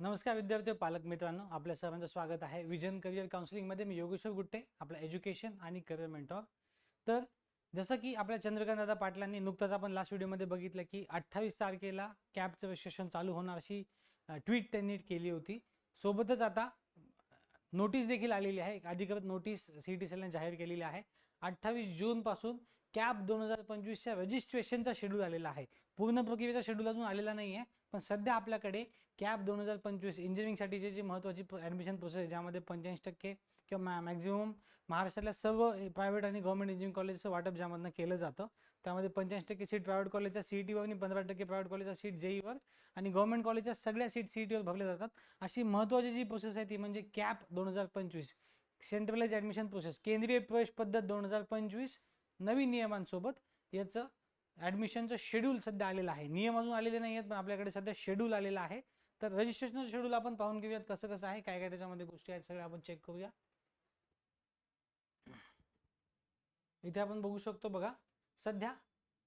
नमस्कार विद्यार्थी पालक मित्रांनो आपल्या सर्वांचं स्वागत आहे. विजन करिअर काउन्सिलिंगमध्ये मी योगेश्वर गुट्टे आपला एज्युकेशन आणि करिअर मेंटॉर तर जसं की आपल्या चंद्रकांत दादा पाटलांनी नुकताच आपण लास्ट व्हिडिओमध्ये बघितलं की अठ्ठावीस तारखेला कॅबचं रजिस्ट्रेशन चालू होणार अशी ट्विट त्यांनी केली होती. सोबतच आता नोटीस देखील आलेली आहे. एक अधिकृत नोटीस सी टी सीने जाहीर केलेली आहे. अठ्ठावीस जूनपासून कॅब दोन हजार पंचवीसच्या रजिस्ट्रेशनचा शेड्यूल आलेला आहे. पूर्ण प्रक्रियेचा शेड्यूल अजून आलेला नाही आहे पण सध्या आपल्याकडे कॅप दोन हजार पंचवीस इंजिनिअरिंगसाठीची जी महत्त्वाची ॲडमिशन प्रोसेस आहे ज्यामध्ये पंच्याऐंशी टक्के किंवा मॅ मॅक्झिमम महाराष्ट्रातल्या सर्व प्रायव्हेट आणि गव्हर्मेंट इंजिनिअरिंग कॉलेजचं वाटप ज्यामधनं केलं जातं त्यामध्ये पंच्याऐंशी टक्के सीट प्रायव्हेट कॉलेजच्या सी टीवर आणि पंधरा टक्के प्रायव्हेट कॉलेजच्या सीट जेईवर आणि गव्हर्मेंट कॉलेजच्या सगळ्या सीट सी टीवर भरल्या जातात. अशी महत्त्वाची जी प्रोसेस आहे ती म्हणजे कॅप दोन हजार पंचवीस. Centralize admission process. केंद्रीय प्रवेश पद्धत दोन हजार पंचवीस नवीन नियमांसोबत याचं ॲडमिशनचं शेड्यूल सध्या आलेलं आहे. नियम अजून आलेले नाही आहेत पण आपल्याकडे सध्या शेड्यूल आलेलं आहे. तर रजिस्ट्रेशनचं शेड्यूल आपण पाहून घेऊयात कसं कसं आहे काय काय त्याच्यामध्ये गोष्टी आहेत सगळ्या आपण चेक करूया. इथे आपण बघू शकतो बघा सध्या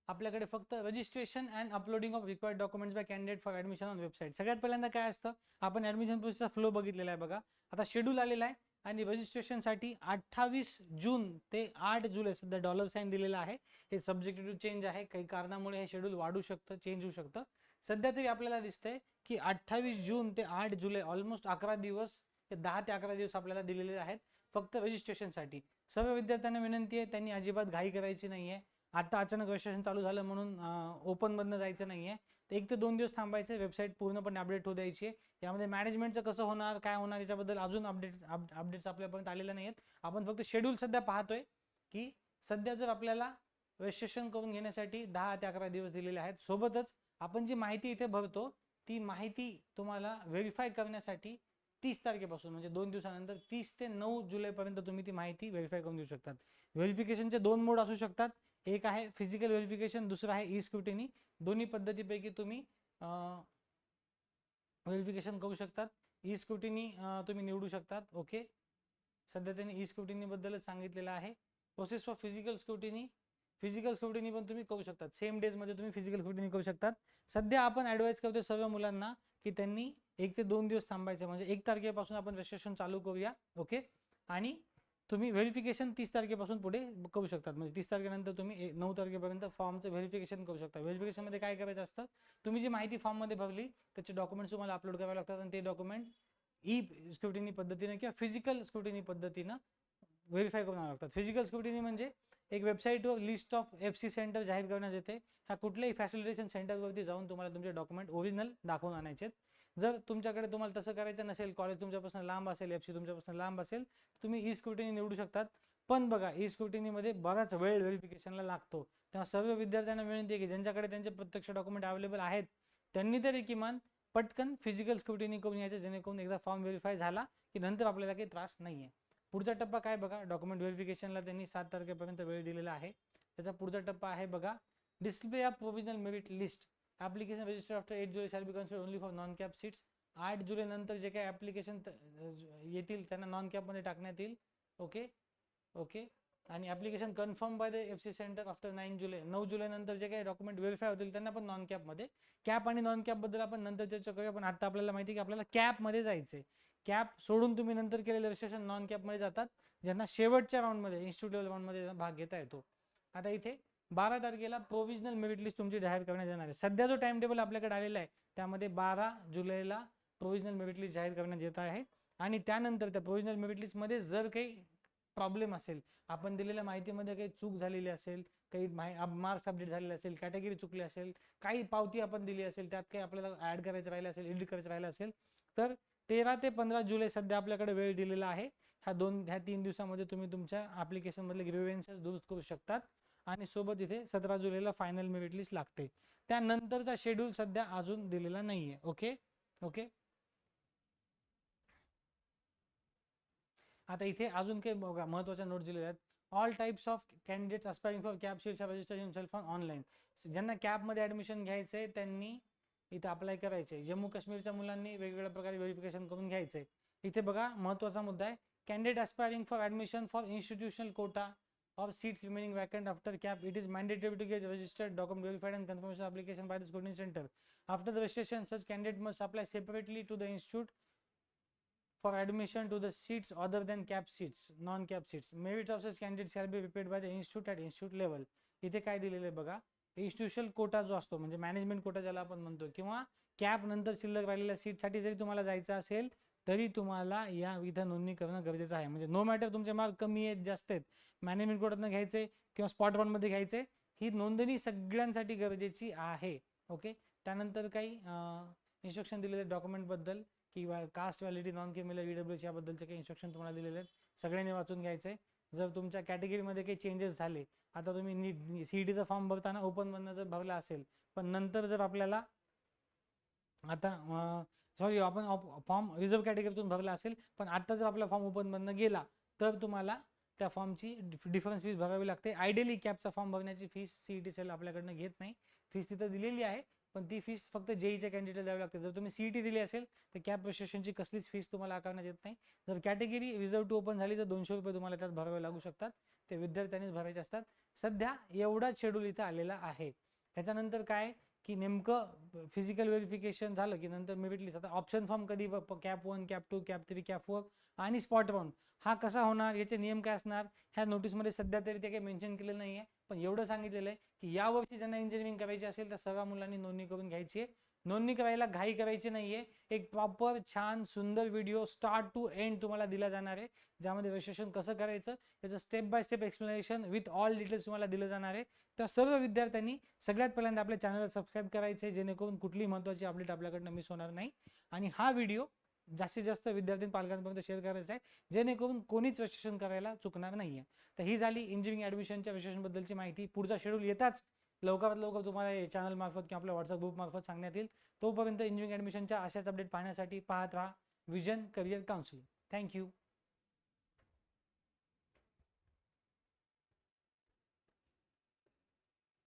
आपल्याकडे फक्त registration and uploading of required documents by candidate for admission on website सगळ्यात पहिल्यांदा काय असतं आपण ॲडमिशन प्रोसेसचा फ्लो बघितलेला आहे बघा. आता शेड्यूल आलेला आहे आणि रजिस्ट्रेशनसाठी अठ्ठावीस जून ते आठ जुलै सध्या डॉलर साईन दिलेलं आहे. हे सब्जेक्टिव्ह चेंज आहे. काही कारणामुळे हे शेड्यूल वाढू शकतं चेंज होऊ शकतं. सध्या तरी आपल्याला दिसतंय की अठ्ठावीस जून ते आठ जुलै ऑलमोस्ट अकरा दिवस दहा ते अकरा दिवस आपल्याला दिलेले आहेत फक्त रजिस्ट्रेशनसाठी सर्व विद्यार्थ्यांना विनंती आहे त्यांनी अजिबात घाई करायची नाही आहे आता अचानक रजिस्ट्रेशन चालू झालं म्हणून ओपनमधनं जायचं नाही आहे तर एक ते दोन दिवस थांबायचं वेबसाईट पूर्णपणे अपडेट होऊ द्यायची. आहे यामध्ये मॅनेजमेंटचं कसं होणार काय होणार याच्याबद्दल अजून अपडेट अपडेट्स आपल्यापर्यंत आलेले नाही आहेत आपण फक्त शेड्यूल सध्या पाहतोय की सध्या जर आपल्याला रजिस्ट्रेशन करून घेण्यासाठी दहा ते अकरा दिवस दिलेले आहेत. सोबतच आपण जी माहिती इथे भरतो ती माहिती तुम्हाला व्हेरीफाय करण्यासाठी तीस तारखेपासून म्हणजे दोन दिवसानंतर तीस ते नऊ जुलैपर्यंत तुम्ही ती माहिती व्हेरीफाय करून देऊ शकतात. व्हेरिफिकेशनचे दोन मोड असू शकतात. एक आहे फिजिकल व्हेरिफिकेशन दुसरं आहे ई स्क्रुटिनी दोन्ही पद्धतीपैकी तुम्ही व्हेरिफिकेशन करू शकतात. ई स्क्रुटिनी तुम्ही निवडू शकतात. ओके? सध्या त्यांनी ई स्क्रुटिनीबद्दलच सांगितलेलं आहे. Process for physical scrutiny physical scrutiny पण तुम्ही करू शकतात. सेम डेजमध्ये तुम्ही फिजिकल स्क्रुटिनी करू शकतात. सध्या आपण ॲडवाईस करतो सर्व मुलांना की त्यांनी एक ते दोन दिवस थांबायचे म्हणजे एक तारखेपासून आपण रजिस्ट्रेशन चालू करूया. ओके? आणि तुम्ही व्हेरिफिकेशन तीस तारखेपासून पुढे करू शकतात. म्हणजे तीस तारखेनंतर तुम्ही नऊ तारखेपर्यंत फॉर्मचं व्हेरिफिकेशन करू शकता. व्हेरिफिकेशनमध्ये काय करायचं असतं? तुम्ही जी माहिती फॉर्ममध्ये भरली त्याचे डॉक्युमेंट्स तुम्हाला अपलोड करावे लागतात आणि ते डॉक्युमेंट ई स्क्रुटिनी पद्धतीनं किंवा फिजिकल स्क्रुटिनी पद्धतीनं व्हेरीफाय करून लागतात. फिजिकल स्क्रुटिनी म्हणजे एक वेबसाईटवर list of F C centre जाहीर करण्यात येते. ह्या कुठल्याही फॅसिलिटेशन सेंटरवरती जाऊन तुम्हाला तुमचे डॉक्युमेंट ओरिजिनल दाखवून आणायचे जर तुमच्याकडे तुम्हाला तसं करायचं नसेल कॉलेज तुमच्यापासून लांब असेल एफ सी तुमच्यापासून लांब असेल तुम्ही ई स्क्रुटिनी निवडू शकतात. पण बघा ई स्क्रुटिनीमध्ये बराच वेळ व्हेरिफिकेशनला लागतो. तेव्हा सर्व विद्यार्थ्यांना विनंती आहे की ज्यांच्याकडे त्यांचे प्रत्यक्ष डॉक्युमेंट अवेलेबल आहेत त्यांनी तरी किमान पटकन फिजिकल स्क्रुटिनी करून यायचं जेणेकरून एकदा फॉर्म व्हेरीफाय झाला की नंतर आपल्याला काही त्रास नाही आहे पुढचा टप्पा काय बघा डॉक्युमेंट व्हेरिफिकेशनला त्यांनी सात तारखेपर्यंत वेळ दिलेला आहे. त्याचा पुढचा टप्पा आहे बघा display of provisional merit list application register after eight July shall be consider only for non CAP seats आठ जुलै नंतर जे काही ॲप्लिकेशन येतील त्यांना नॉन कॅपमध्ये टाकण्यात येईल. ओके ओके आणि application confirm by the F C centre after nine July नऊ जुलै नंतर जे काही डॉक्युमेंट व्हेरीफाय होतील त्यांना पण नॉन कॅपमध्ये कॅप आणि नॉन कॅपबद्दल आपण नंतर चर्चा करूया पण आता आपल्याला माहिती की आपल्याला कॅपमध्ये जायचं आहे कॅप सोडून तुम्ही नंतर केलेलं रजिस्ट्रेशन नॉन कॅपमध्ये जातात ज्यांना शेवटच्या राऊंडमध्ये इन्स्टिट्यूट लेवल राऊंडमध्ये भाग घेता येतो. आता इथे बारा तारखेला प्रोव्हिजनल मेरिट लिस्ट तुमची जाहीर करण्यात येणार आहे. सध्या जो टाइम टेबल आपल्याकडे आलेला आहे त्यामध्ये बारा जुलैला प्रोव्हिजनल मेरिट लिस्ट जाहीर करण्यात येत आहे. आणि त्यानंतर त्या प्रोव्हिजनल मेरिट लिस्टमध्ये जर काही प्रॉब्लेम असेल आपण दिलेल्या माहितीमध्ये काही चूक झालेली असेल काही मार्क्स अपडेट झालेले असेल कॅटेगरी चुकली असेल काही पावती आपण दिली असेल त्यात काही आपल्याला ऍड करायचं राहिलं असेल एडिट करायचं राहिलं असेल तर तेरा ते पंधरा जुलै सध्या आपल्याकडे वेळ दिलेला आहे. ह्या दोन ह्या तीन दिवसामध्ये तुम्ही तुमच्या ॲप्लिकेशनमधले ग्रेव्हियन्सेस दुरुस्त करू शकतात. आणि सोबत इथे सतरा जुलैला फायनल मेरिट लिस्ट लागते. त्यानंतरचा शेड्यूल सध्या अजून दिलेला नाहीये. ओके ओके आता इथे अजून काही बघा महत्त्वाच्या नोट दिलेल्या आहेत. All types of candidates aspiring for CAP seats register self on online ज्यांना कॅबमध्ये ॲडमिशन घ्यायचं आहे त्यांनी इथे अप्लाय करायचे जम्मू काश्मीरच्या मुलांनी वेगवेगळ्या प्रकारे व्हेरिफिकेशन करून घ्यायचंय. इथे बघा महत्त्वाचा मुद्दा आहे. Candidate aspiring for admission for institutional quota of seats remaining vacant after cap, it is mandatory to get registered, document verified, and confirmation application by the scrutiny center. After the registration, such candidate must apply separately to the institute for admission to the seats other than cap seats, non-cap seats. Merits of such candidates shall be prepared by the institute at institute level. इथे काय दिलेलं आहे बघा institutional Kota जो असतो म्हणजे management quota ज्याला आपण म्हणतो किंवा कॅप नंतर शिल्लक राहिलेल्या सीटसाठी जरी तुम्हाला जायचं असेल तरी तुम्हाला या विविध नोंदणी करणं गरजेचं आहे. म्हणजे नो मॅटर तुमचे मार्क कमी आहेत जास्त आहेत मॅनेजमेंट कोर्टातनं घ्यायचे किंवा स्पॉटमध्ये घ्यायचे ही नोंदणी सगळ्यांसाठी गरजेची आहे. ओके त्यानंतर काही इन्स्ट्रक्शन दिलेले डॉक्युमेंटबद्दल किंवा caste validity non criminal E W याबद्दलचे काही इन्स्ट्रक्शन तुम्हाला दिलेले आहेत. सगळ्यांनी वाचून घ्यायचे. जर तुमच्या कॅटेगरीमध्ये काही चेंजेस झाले आता तुम्ही नीट सी डीचा फॉर्म भरताना ओपन मधनं जर भरला असेल पण नंतर जर आपल्याला आता सॉरी आपण फॉर्म रिझर्व कॅटेगरीतून भरला असेल पण आत्ता जर आपला फॉर्म ओपनमधनं गेला तर तुम्हाला त्या फॉर्मची डिफरन्स फीस भरावी लागते. आयडियली कॅपचा फॉर्म भरण्याची fees C E T cell आपल्याकडनं घेत नाही. फीस तिथं दिलेली आहे पण ती फीस फक्त जेईच्या कॅन्डिडेट द्यावी लागते. जर तुम्ही सीईटी दिली असेल तर कॅप रजिस्ट्रेशनची कसलीच फीस तुम्हाला आकारण्यात येत नाही. जर कॅटेगरी रिझर्व टू ओपन झाली तर दोनशे रुपये तुम्हाला त्यात भरावे लागू शकतात. ते विद्यार्थ्यांनीच भरायचे असतात. सध्या एवढाच शेड्यूल इथं आलेला आहे. त्याच्यानंतर काय? की नेमकं फिजिकल व्हेरिफिकेशन झालं की नंतर मेरिट लिस्ट आता ऑप्शन फॉर्म कधी CAP one CAP two CAP three CAP four आणि स्पॉट राऊंड हा कसा होणार याचे नियम काय असणार? ह्या नोटीसमध्ये सध्या तरी ते काही मेन्शन केलेलं नाही आहे पण एवढं सांगितलेलं आहे की यावर्षी ज्यांना इंजिनिअरिंग करायची असेल तर सगळ्या मुलांनी नोंदणी करून घ्यायची आहे. नोंदणी करायला घाई करायची नाहीये. एक प्रॉपर छान सुंदर व्हिडिओ स्टार्ट टू एंड तुम्हाला दिला जाणार आहे. ज्यामध्ये रजिस्ट्रेशन कसं करायचं त्याचं step by step explanation with all details तुम्हाला दिलं जाणार आहे. तर सर्व विद्यार्थ्यांनी सगळ्यात पहिल्यांदा आपल्या चॅनलला सबस्क्राईब करायचं आहे जेणेकरून कुठलीही महत्त्वाची अपडेट आपल्याकडनं मिस होणार नाही. आणि हा व्हिडिओ जास्तीत जास्त विद्यार्थी पालकांपर्यंत शेअर करायचा आहे जेणेकरून कोणीच रजिस्ट्रेशन करायला चुकणार नाहीये. तर ही झाली इंजिनिअरिंग ॲडमिशनच्या रजिस्ट्रेशनबद्दलची माहिती. पुढचा शेड्यूल येताच लवकरात लवकर तुम्हाला चॅनल मार्फत किंवा आपल्या व्हॉट्सअप ग्रुपमार्फत सांगण्यात येईल. तोपर्यंत इंजिनिअरिंग ॲडमिशनच्या अशाच अपडेट पाहण्यासाठी पाहत राहा. Vision career counselling thank you